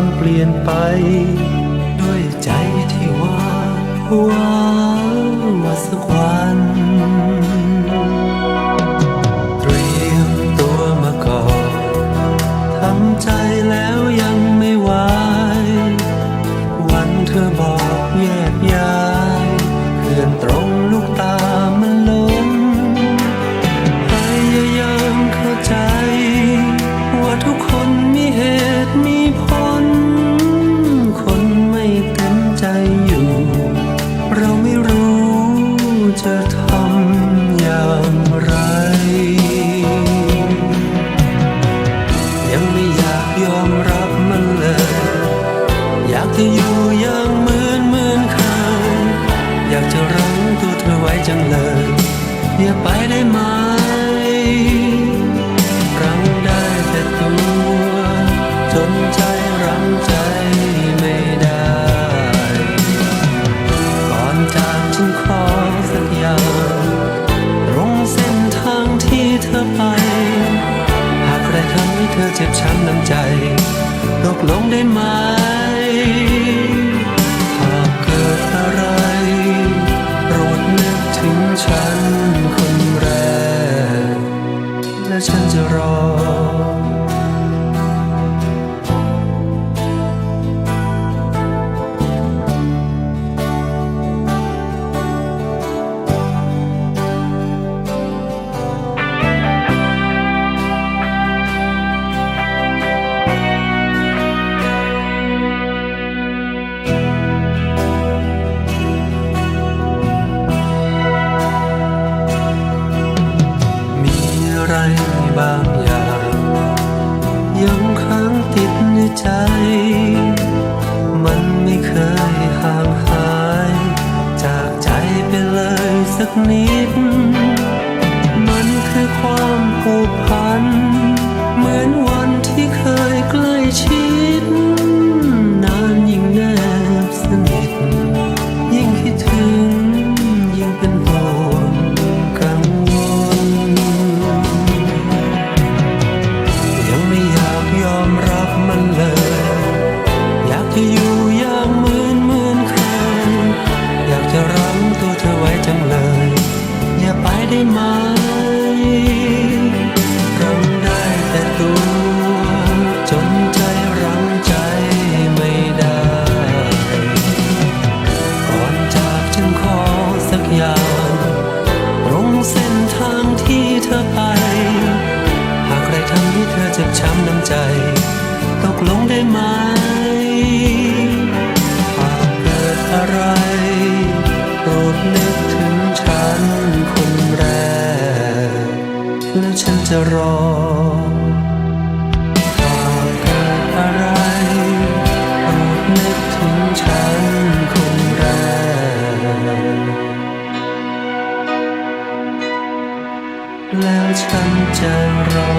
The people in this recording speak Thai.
ความเปลี่ยนไป ด้วยใจที่ว่าว่าว่าสักวัน อยู่ เราไม่รู้จะทำอย่างไร ยังไม่อยากยอมรับมันเลย อยากจะอยู่อย่างเหมือนเหมือนเคยอยากจะรั้งตัวเธอไว้จังเลย อย่าไปได้ไหม จากฉันขอสักอย่างตรงเส้นทางที่เธอไป หากใครทำให้เธอเจ็บช้ำน้ำใจตกลงได้ไหม หากเกิดอะไรโปรดนึกถึงฉันคนแรก และฉันจะรอ บางอย่างยังค้างติดในใจ มันไม่เคยห่างหาย จากใจไปเลยสักนิด มันคือความผูกพัน ใจ ตกลงได้ไหมหากเกิดอะไร โปรดนึกถึงฉันคนแรก แล้วฉันจะรอหากเกิดอะไร โปรดนึกถึงฉันคนแรก แล้วฉันจะรอ